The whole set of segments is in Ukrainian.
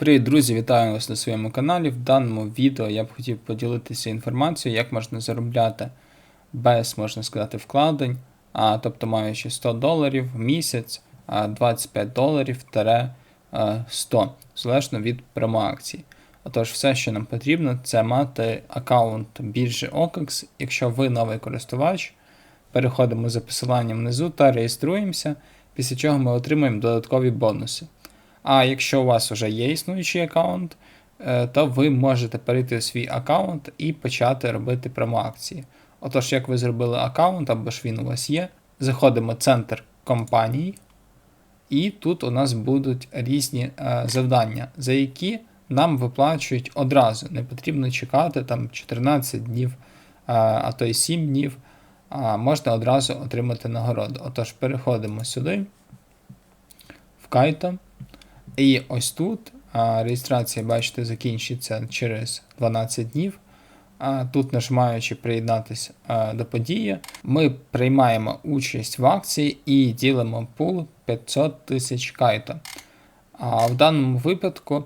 Привіт, друзі! Вітаю вас на своєму каналі. В даному відео я б хотів поділитися інформацією, як можна заробляти без, можна сказати, вкладень, а, тобто маючи 100 доларів в місяць, а, 25 доларів тере, 100, залежно від промоакції. Отож, все, що нам потрібно, це мати аккаунт біржі OKEX. Якщо ви новий користувач, переходимо за посиланням внизу та реєструємося, після чого ми отримуємо додаткові бонуси. А якщо у вас вже є існуючий аккаунт, е, то ви можете перейти в свій аккаунт і почати робити промоакції. Отож, як ви зробили аккаунт, або ж він у вас є, заходимо в центр компанії, і тут у нас будуть різні е, завдання, за які нам виплачують одразу. Не потрібно чекати там 14 днів, е, а то й 7 днів. А можна одразу отримати нагороду. Отож, переходимо сюди, в Кайто. І ось тут реєстрація, бачите, закінчиться через 12 днів. Тут, нажимаючи приєднатися до події, ми приймаємо участь в акції і ділимо пул 500 тисяч кайто. А в даному випадку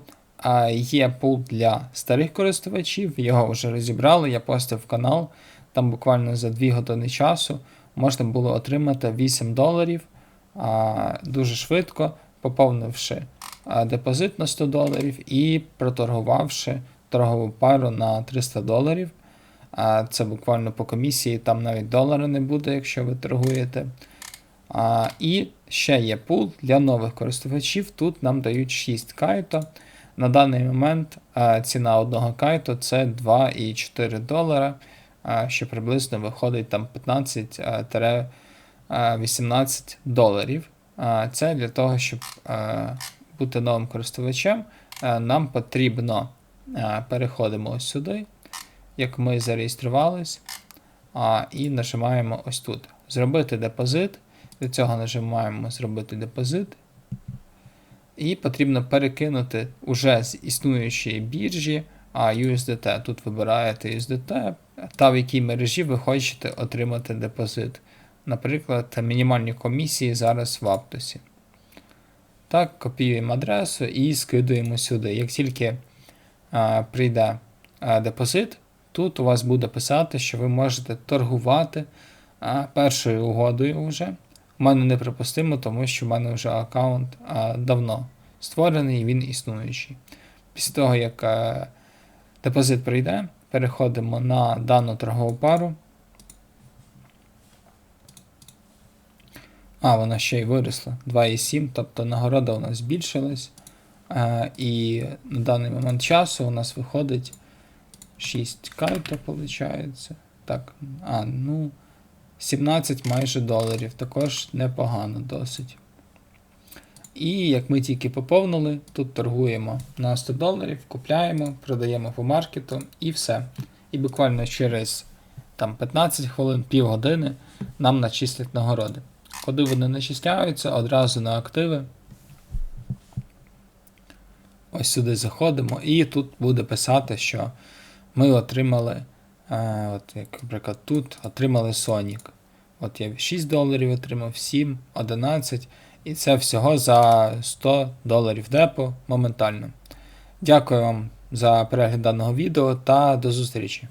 є пул для старих користувачів, його вже розібрали, я постив канал. Там буквально за 2 години часу можна було отримати 8 доларів дуже швидко, поповнивши депозит на 100 доларів і проторгувавши торгову пару на 300 доларів. А, Це буквально по комісії, там навіть долара не буде, якщо ви торгуєте. А, І ще є пул для нових користувачів. Тут нам дають 6 кайто. На даний момент ціна одного кайту це 2,4 долара, що приблизно виходить там 15-18 доларів. Це для того, щоб бути новим користувачем, нам потрібно переходимо ось сюди, як ми зареєструвались, і нажимаємо ось тут. Зробити депозит. Для цього нажимаємо Зробити депозит. І потрібно перекинути уже з існуючої біржі USDT. Тут вибираєте USDT, та в якій мережі ви хочете отримати депозит. Наприклад, мінімальні комісії зараз в Аптосі. Так, копіюємо адресу і скидуємо сюди. Як тільки а, прийде а, депозит, тут у вас буде писати, що ви можете торгувати а, першою угодою вже. У мене неприпустимо, тому що в мене вже аккаунт а, давно створений, він існуючий. Після того, як а, депозит прийде, переходимо на дану торгову пару. А, вона ще й виросла 2,7, тобто нагорода у нас збільшилась. А, і на даний момент часу у нас виходить 6 кайта, виходить. Так, а, ну. 17 майже доларів, також непогано досить. І як ми тільки поповнили, тут торгуємо на 100 доларів, купляємо, продаємо по маркету і все. І буквально через там, 15 хвилин, півгодини нам начислять нагороди. Коли вони начисляються, одразу на активи. Ось сюди заходимо, і тут буде писати, що ми отримали. А, от, як, наприклад, тут отримали Sonic. От я 6 доларів отримав, 7, 11. І це всього за 100 доларів депо моментально. Дякую вам за перегляд даного відео та до зустрічі!